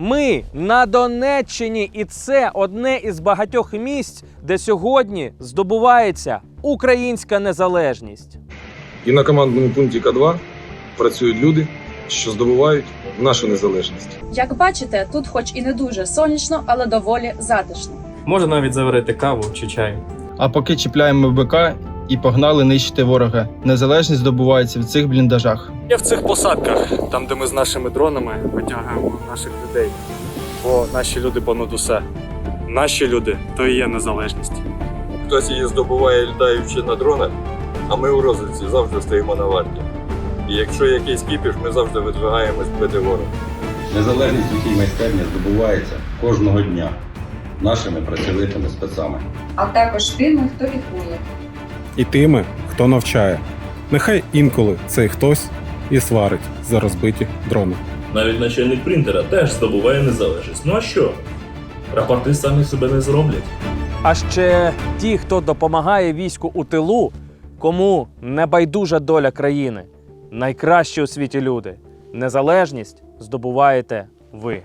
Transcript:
Ми на Донеччині, і це одне із багатьох місць, де сьогодні здобувається українська незалежність. І на командному пункті К2 працюють люди, що здобувають нашу незалежність. Як бачите, тут, хоч і не дуже сонячно, але доволі затишно. Може навіть заварити каву чи чай. А поки чіпляємо БК і погнали нищити ворога. Незалежність здобувається в цих бліндажах. Я в цих посадках, там, де ми з нашими дронами витягуємо наших людей. Бо наші люди понад усе. Наші люди то і є незалежність. Хтось її здобуває літаючи на дронах, а ми у розвідці завжди стоїмо на варті. І якщо якийсь кіпіш, ми завжди видвигаємось бити ворога. Незалежність у цій майстерні здобувається кожного дня нашими працьовитими спецами. а також тими, хто лікує. І тими, хто навчає. Нехай інколи цей хтось і сварить за розбиті дрони. Навіть начальник принтера теж здобуває незалежність. Ну а що? Рапорти самі себе не зроблять. А ще ті, хто допомагає війську у тилу, кому не байдужа доля країни. Найкращі у світі люди. Незалежність здобуваєте ви.